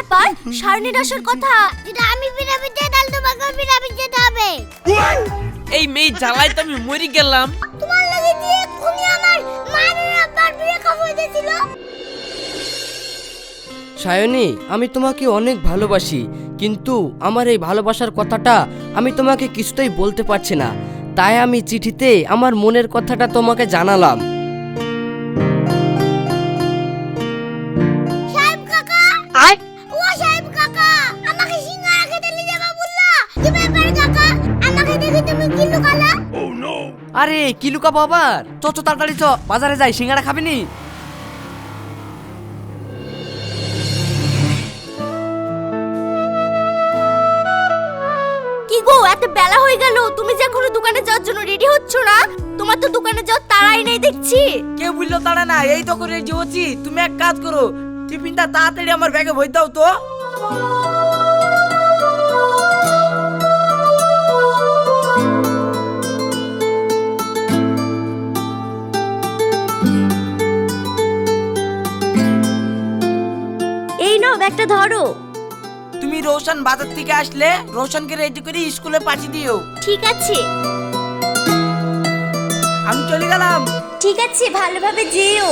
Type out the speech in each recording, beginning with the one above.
ব্যাপার? সারণীর আসার কথা? যেটা আমি পিরামিড দিয়ে তাহলে তোমাকে পিরামিড যেতে হবে। এই মেয়ে জ্বালায় তো আমি মরে গেলাম। তোমার লাগে যে আমার মায়ের আব্বার হয়ে গেছিল সায়নী আমি তোমাকে অনেক ভালোবাসি কিন্তু আমার এই ভালোবাসার কথাটা আমি তোমাকে কিছুতেই বলতে পারছি না। তাই আমি চিঠিতে আমার মনের কথাটা তোমাকে জানালাম। কি লুকা বাবার চ চ তাড়াতাড়ি চ বাজারে যাই সিঙ্গারা খাবি নি কি গো এত বেলা হয়ে গেল তুমি যে এখনও দোকানে যাওয়ার জন্য রেডি হচ্ছ না? তোমার তো দোকানে যাওয়ার তাড়াই নেই দেখছি। কেউ বুঝলো তারা না এই তো করে যেছি তুমি এক কাজ করো টিফিনটা তাড়াতাড়ি আমার ব্যাগে ভরে দাও তো। ব্যাগটা ধরো। তুমি রোশন বাজার থেকে আসলে রোশনকে রেডি করে স্কুলে পাঠিয়ে দিও। ঠিক আছে। আমি চলে গেলাম। ঠিক আছে ভালোভাবে যেও।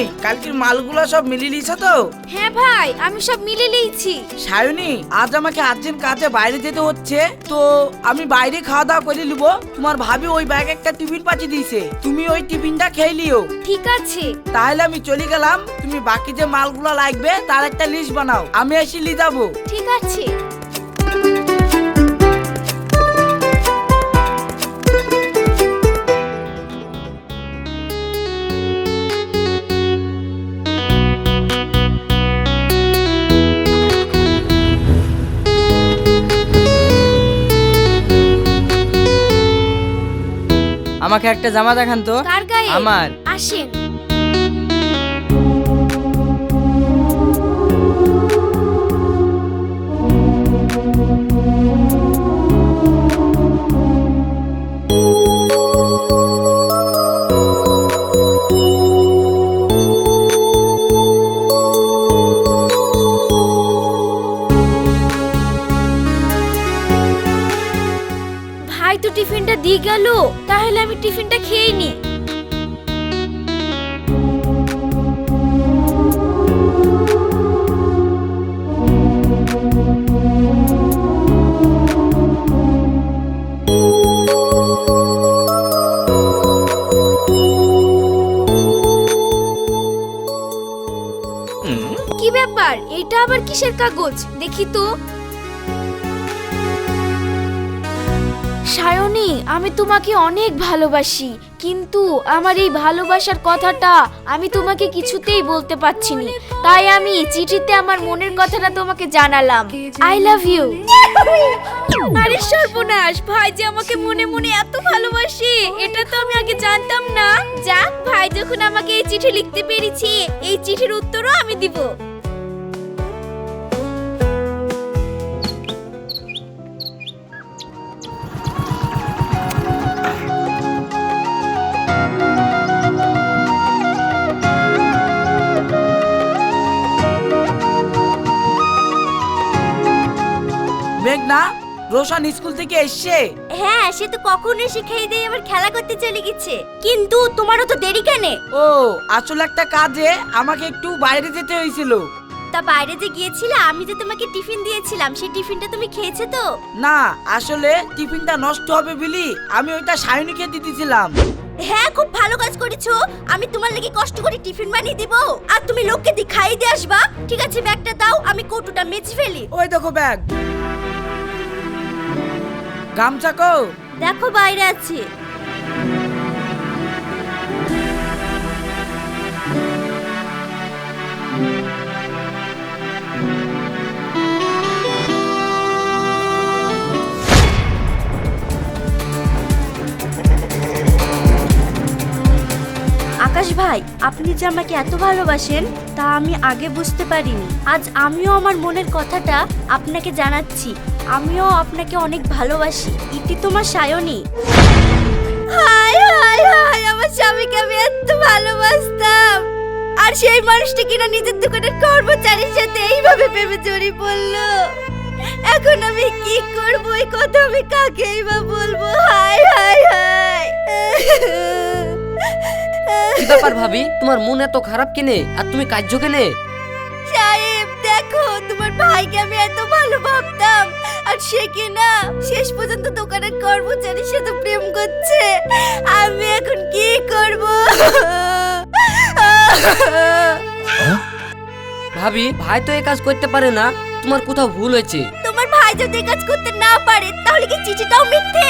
সায়নী কালকের মালগুলো সব মিলিয়ে নিয়েছো তো? হ্যাঁ ভাই আমি সব মিলে নিয়েছি। সায়নী আজ আমাকে আর্জেন্ট কাজে বাইরে যেতে হচ্ছে তো আমি বাইরে খাওয়া দাওয়া করে নিব। তোমার ভাবি ওই ব্যাগ একটা টিফিন পাঠিয়ে দিয়েছে। তুমি ওই টিফিনটা খেয়ে লিও ঠিক আছে। তাহলে আমি চলে গেলাম তুমি বাকি যে মালগুলো লাগবে তার একটা লিস্ট বানাও। আমি এসে নিয়ে যাব। ঠিক আছে। আমাকে একটা জামা দেখান তো। কার গায়ে? আমার। আসেন। টিফিনটা দিয়ে গেল তাহলে আমি টিফিনটা খেয়ে নি। কি ব্যাপার? এটা আবার কিসের কাগজ? দেখি তো। সায়নী, আমি তোমাকে অনেক ভালোবাসি, কিন্তু আমার এই ভালোবাসার কথাটা আমি তোমাকে কিছুতেই বলতে পারছি না তাই আমি চিঠিতে আমার মনের কথাটা তোমাকে জানালাম। আই লাভ ইউ আরে সর্বনাশ, ভাই যে আমাকে মনে মনে এত ভালোবাসে, এটা তো আমি আগে জানতাম না। যাক, ভাই, যখন আমাকে এই চিঠি লিখতে পেরেছি, এই চিঠির উত্তরও আমি দিব। মেঘনা রোশন স্কুল থেকে এসছে? হ্যাঁ সে তো কখন এসে খেয়ে দিয়ে আবার খেলা করতে চলে গেছে। কিন্তু তোমারও তো দেরি কেন? ও আসলে একটা কাজে আমাকে একটু বাইরে যেতে হয়েছিল। তা বাইরে যে গিয়েছিলে আমি যে তোমাকে টিফিন দিয়েছিলাম সেই টিফিনটা তুমি খেয়েছো তো? না আসলে টিফিনটা নষ্ট হবে বলি আমি ওইটা সায়নীকে দিতেছিলাম হ্যাঁ খুব ভালো কাজ করেছ। আমি তোমার লাগি কষ্ট করে টিফিন বানিয়ে দিব। আর তুমি লোককে দি খাইয়ে দিয়ে আসবা। ঠিক আছে ব্যাগটা দাও আমি কৌটোটা মেজে ফেলি। ওই দেখো ব্যাগ। গামছা কো দেখো বাইরে আছে। আকাশ ভাই, আপনি যে আমাকে এত ভালোবাসেন, তা আমি আগে বুঝতে পারিনি। আজ আমিও আমার মনের কথাটা আপনাকে জানাচ্ছি। আমিও আপনাকে অনেক ভালোবাসি। ইতি তোমার সায়নী। হাই হাই হাই আমার স্বামীকে আমি এত ভালোবাসতাম। আর সেই মানুষটি কিনা নিজের দোকানের কর্মচারীর সাথে এইভাবে প্রেমে জড়িয়ে পড়ল। এখন আমি কি করব? এই কথা আমি কাকেই বা বলব? হাই হাই হাই কি ব্যাপার ভাবি? তোমার মন এত খারাপ কেনে? আর তুমি কার্য কেনে? সাহেব দেখো তোমার ভাইকে আমি এত ভালো ভাবতাম। আর সে কিনা শেষ পর্যন্ত দোকানের কর্মচারীর সাথে প্রেম করছে। আমি এখন কি করব? ভাবি ভাই তো এই কাজ করতে পারে না। তোমার কোথাও ভুল হয়েছে। তোমার ভাই যদি এই কাজ করতে না পারে তাহলে কি চিঠিটাও মিথ্যে?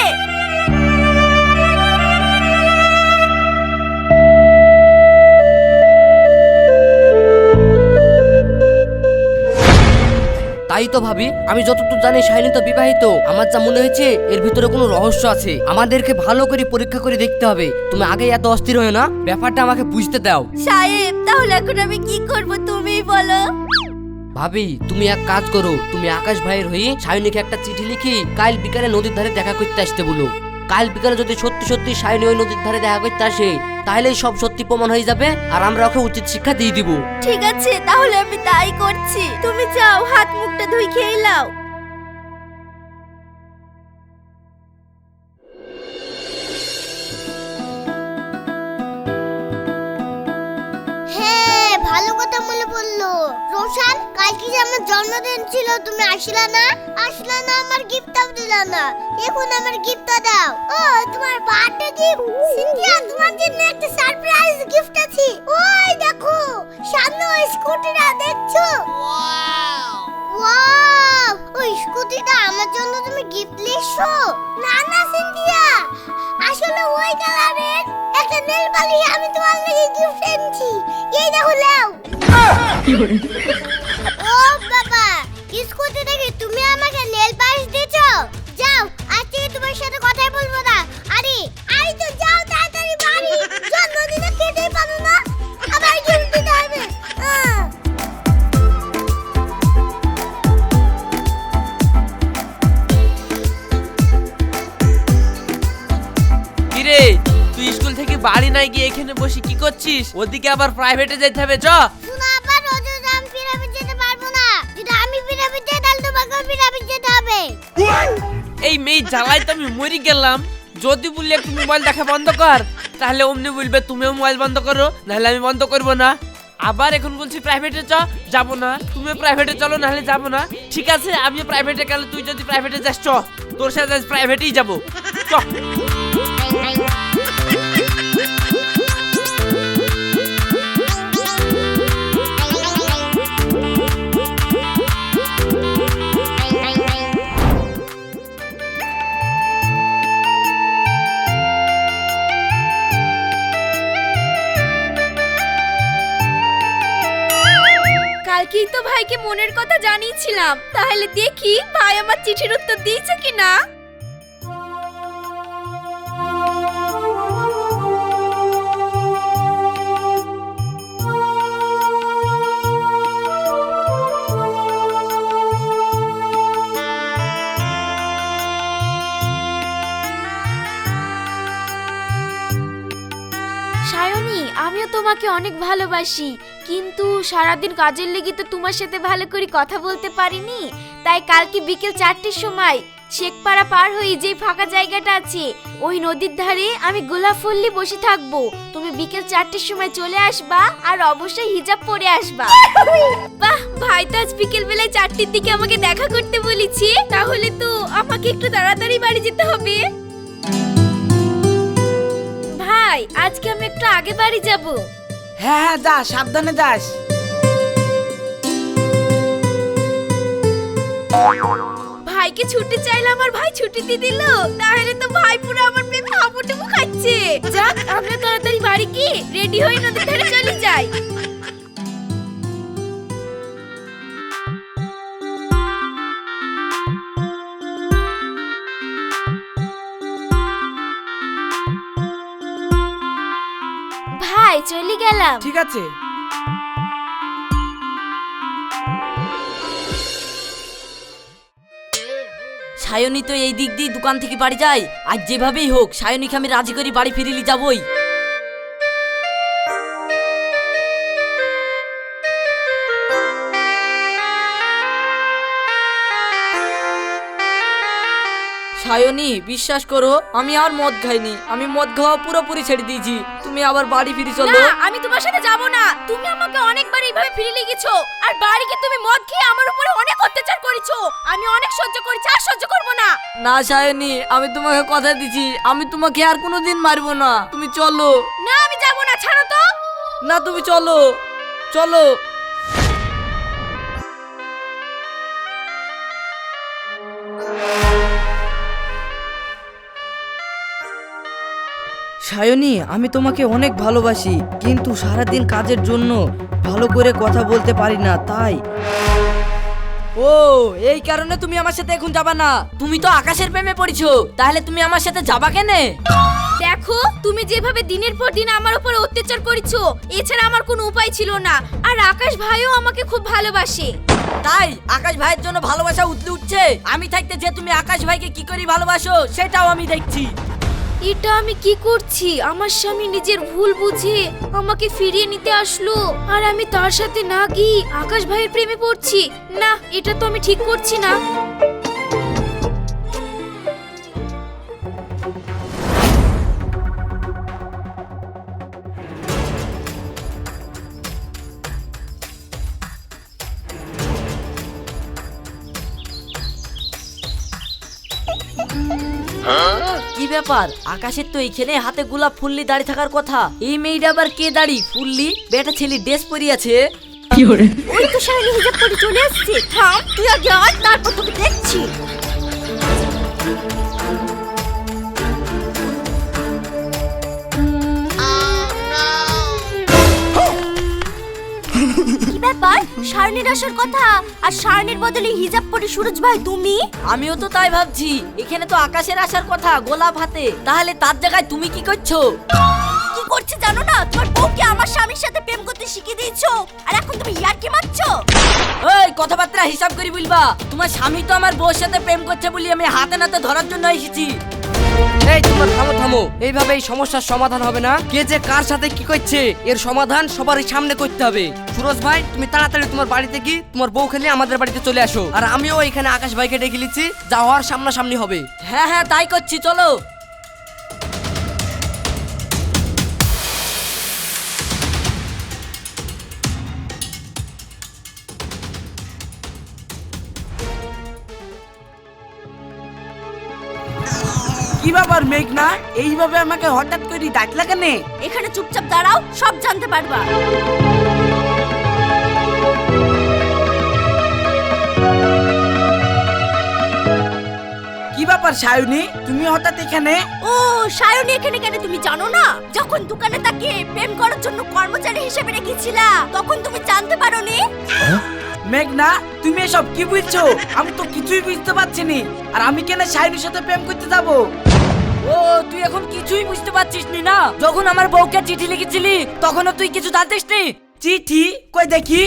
তাই তো ভাবি আমি যতদূর জানি শাইনি তো বিবাহিত। আমার যা মনে হয়েছে এর ভিতরে কোনো রহস্য আছে। আমাদেরকে ভালো করে পরীক্ষা করে দেখতে হবে। তুমি আগে এত অস্থির হয়ে না। ব্যাপারটা আমাকে বুঝতে দাও। সাহেব তাহলে এখন আমি কি করব তুমি বলো? ভাবি তুমি এক কাজ করো। তুমি আকাশ ভাইয়ের হয়ে সায়নীকে একটা চিঠি লিখি কাল বিকালে নদীর ধারে দেখা করতে আসতে বলো। কাল বিকালে যদি সত্যি সত্যি সায়নী ওই নদীর ধারে দেখা করতে আসে তাহলেই সব সত্যি প্রমাণ হয়ে যাবে আর আমরা ওকে উচিত শিক্ষা দিয়ে দিব। ঠিক আছে তাহলে আমি তাই করছি। তুমি যাও হাত মুখটা ধুই খেয়ে নাও। হ্যাঁ ভালো কথা মনে পড়ল। রোশান কালকে যে আমার জন্মদিন ছিল, তুমি আসলা না? আসলা না, আমার গিফটটাও দিলা না। এখন আমার গিফটটা দাও। ও, তোমার বার্থডে গিফট সিনথিয়া, তোমার জন্য একটা সারপ্রাইজ গিফট আছে। ওই দেখো, সামনে ওই স্কুটিটা দেখছ? ওয়াও ওই স্কুটিটা আমার জন্য তুমি গিফট লিখছো? না না, সিনথিয়া। আসলে ওই কালারের একটা নেল পালিশ আমি তোমার লাগি গিফট এনেছি। এই দেখো লাও ও বাবা স্কুটি দেখে তুমি আমাকে নেল পালিশ দিছো যাও আজ থেকে তোমার সাথে কথাই বলব না। আরে আরে তো যাও তাড়াতাড়ি বাড়ি। জন্মদিনে খেতেই পারো না। আবার গিফট দিতে কিরে, তুই স্কুল থেকে বাড়ি নাই গিয়ে এখানে বসে কি করছিস? ওদিকে আবার প্রাইভেটে যেতে হবে, চ। এই মেয়ে জ্বালায় তো আমি মরি গেলাম। যদি বললে একটু মোবাইল দেখা বন্ধ কর, তাহলে অমনি বলবে তুমিও মোবাইল বন্ধ করো, নাহলে আমি বন্ধ করব না। আবার এখন বলছি প্রাইভেটে চ, যাব না। তুমি প্রাইভেটে চলো, নাহলে যাব না। ঠিক আছে আমি প্রাইভেটে গেলে তুই যদি প্রাইভেটে যাস, চ। তোর সাথে প্রাইভেটেই যাব। চ। কালকেই তো ভাইকে মনের কথা জানিয়েছিলাম। তাহলে দেখি ভাই আমার চিঠির উত্তর দিয়েছে কিনা। সায়নী তোমাকে অনেক ভালোবাসি, কিন্তু সারাদিন কাজের লেগে তো তোমার সাথে ভালো করে কথা বলতে পারিনি। তাই কালকে বিকেল চারটের সময় শেখপাড়া পার হয়ে যে ফাঁকা জায়গাটা আছে, ওই নদীর ধারে আমি গোলাপ ফুল নিয়ে বসে থাকব। তুমি বিকেল চারটের সময় চলে আসবা আর অবশ্যই হিজাব পরে আসবা। বাহ, ভাই তো আজ বিকেল বেলায় চারটের দিকে আমাকে দেখা করতে বলেছি। তাহলে তো আমাকে একটু তাড়াতাড়ি বাড়ি যেতে হবে। ভাই, আজকে আমি একটু আগে বাড়ি যাব। হ্যাঁ হ্যাঁ যা, সাবধানে যাস। ভাইকে ছুটি চাইলে আমার ভাই ছুটি দিয়ে দিল। তাহলে তো ভাই পুরো আমার প্রেমে হাবুডুবু খাচ্ছে। যাক, আমরা তাড়াতাড়ি বাড়ি গিয়ে রেডি হয়ে নদীর ধারে চলে যাই। ভাই চলে গেলাম। ঠিক আছে। সায়নী তো এই দিক দিয়ে দোকান থেকে বাড়ি যায়। আর যেভাবেই হোক সায়নীকে আমি রাজি করি বাড়ি ফিরিলি যাবই। সায়নী বিশ্বাস করো আমি আর মদ খাইনি। আমি মদ খাওয়া পুরোপুরি ছেড়ে দিয়েছি। তুমি আবার বাড়ি ফিরে চলো। না আমি তোমার সাথে যাব না। তুমি আমাকে অনেকবার এইভাবে ফিরে লেগেছো আর বাড়িকে তুমি মদ খেয়ে আমার উপরে অনেক অত্যাচার করেছ। আমি অনেক সহ্য করেছি আর সহ্য করব না। না সায়নী আমি তোমাকে কথা দিছি আমি তোমাকে আর কোনোদিন মারবো না। তুমি চলো। না আমি যাব না ছাড়ো তো। না তুমি চলো। চলো। সায়নী আমি তোমাকে অনেক ভালোবাসি কিন্তু সারাদিন কাজের জন্য ভালো করে কথা বলতে পারি না তাই। ও এই কারণে তুমি আমার সাথে এখন যাবা না। তুমি তো আকাশের প্রেমে পড়েছো তাহলে তুমি আমার সাথে যাবা কেনে? দেখো তুমি যেভাবে দিনের পর দিন আমার উপর অত্যাচার করেছ এছাড়া আমার কোনো উপায় ছিল না আর আকাশ ভাইও আমাকে খুব ভালোবাসে। তাই আকাশ ভাইয়ের জন্য ভালোবাসা উঠলে উঠছে? আমি থাকতে যে তুমি আকাশ ভাইকে কি করে ভালোবাসো সেটাও আমি দেখছি। এটা আমি কি করছি? আমার স্বামী নিজের ভুল বুঝে আমাকে ফিরিয়ে নিতে আসলো। আর আমি তার সাথে না গিয়ে আকাশ ভাইয়ের প্রেমে পড়ছি। না, এটা তো আমি ঠিক করছি না। কি ব্যাপার? আকাশের তো এইখানে হাতে গোলাপ ফুললি দাঁড়িয়ে থাকার কথা। এই মেয়েটা আবার কে দাঁড়ি? ফুললি? বেটা ছেলে ড্রেস পরিয়াছে। ওই তো শাইনি হিজাব পরে চলে এসছে থাম তুই আগে আয় তারপর তোকে দেখছি। ব্যাপার? আসার কথা আর বদলে হিজাব পরে সুরজ ভাই তুমি? আমিও তো তাই ভাবছি। এখানে তো আকাশের আসার কথা গোলাপ হাতে। তাহলে তার জায়গায় তুমি কি করছ? কি করছে জানো না? তোমার বউকে আমার স্বামীর সাথে প্রেম করতে শিখিয়ে দিয়েছ। আর এখন তুমি ইয়ার্কি মারছো? ওই কথাবার্তা হিসাব করি বলবা। তোমার স্বামী তো আমার বউর সাথে প্রেম করছে বলি আমি হাতে নাতে ধরার জন্য এসেছি। এই তোমরা থামো থামো। এইভাবে এই সমস্যার সমাধান হবে না? কে যে কার সাথে কি করছে, এর সমাধান সবারই সামনে করতে হবে। সুরজ ভাই, তুমি তাড়াতাড়ি তোমার বাড়িতে কি তোমার বউ খেলে আমাদের বাড়িতে চলে আসো। আর আমিও এখানে আকাশ ভাইকে ডেকে নিচ্ছি যাওয়ার সামনাসামনি হবে। হ্যাঁ হ্যাঁ তাই করছি, চলো। কি ব্যাপার মেঘনা এইভাবে আমাকে হঠাৎ করে ডাকলা কেন এখানে চুপচাপ দাঁড়াও সব জানতে পারবা। কি ব্যাপার সায়নী? তুমি হঠাৎ এখানে? ও সায়নী এখানে কেন তুমি জানো না? যখন দোকানে তাকে প্রেম করার জন্য কর্মচারী হিসেবে রেখেছিলা তখন তুমি জানতে পারোনি? মেঘনা তুমি এসব কি বুঝছ? আমি তো কিছুই বুঝতে পারছি নি। আর আমি কেন সায়নীর সাথে প্রেম করতে যাব? ও তুই এখন কিছুই বুঝতে পারছিস নি না? যখন আমার বউকে চিঠি লিখেছিলি তখনও তুই কিছু জানতিস নি? চিঠি? কই দেখি?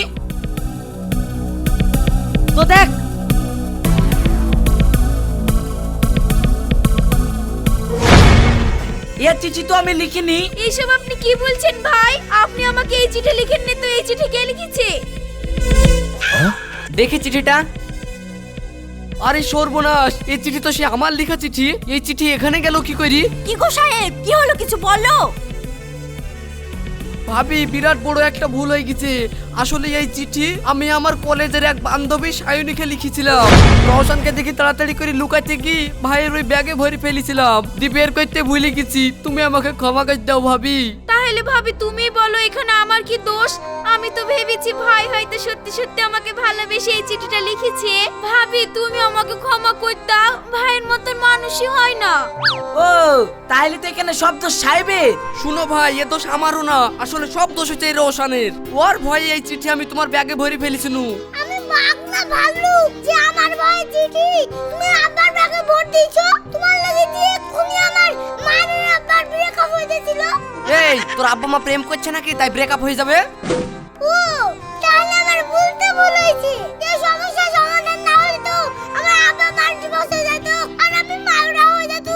তো দেখ। এ চিঠি তো আমি লিখিনি। এইসব আপনি কি বলছেন ভাই? আপনি আমাকে এই চিঠি লিখেননি তো এই চিঠি কে লিখেছে? দেখি চিঠিটা। আরে সর্বনাশ এই চিঠি তো সে আমার লেখা চিঠি। এই চিঠি এখানে গেল কি করি? কি গো সাহেব কি হলো কিছু বলো? ভাবি বিরাট বড় একটা ভুল হয়ে গেছে। আসলে এই চিঠি আমি আমার কলেজের এক বান্ধবী সায়নীকে লিখেছিলাম। রওশনকে দেখি তাড়াতাড়ি করে লুকাইতে কি ভাইয়ের ওই ব্যাগে ভরে ফেলেছিলাম। দি বের করতে ভুলে গেছি। তুমি আমাকে ক্ষমা করে দাও ভাবি। তাহলে ভাবি তুমি বলো এখানে আমার কি দোষ? আমি তো ভেবেছি ভাই হয়তো সত্যি সত্যি আমাকে ভালোবেসে এই চিঠিটা লিখেছে। ভাবি তুমি আমাকে ক্ষমা করে দাও ভাইয়ের মতন মানুষই হয় না। ও তাহলে তো এখানে সব দোষ সাহেবের। শুনো ভাই এ দোষ আমারও না আসলে সব দোষ হচ্ছে এই রোশনের। ওর ভয়ে এই চিঠি আমি তোমার ব্যাগে ভরে ফেলেছিনু আমি মাগনা ভাল্লুক যে আমার ভাই চিঠি তুমি আব্বার ব্যাগে ভোট দিছো তোমার লাগে দিয়ে খুনি আমার মায়ের বিয়ে এই তোর আব্বা মা প্রেম করছে নাকি? তাই ব্রেকআপ হয়ে যাবে? ও তাহলে আমার বলতে ভুল হয়েছে। এই সমস্যার সমাধান না হলে তো আমার আব্বা মার ডিভোর্স হয়ে যেত আর আমি মারা হয়ে যেত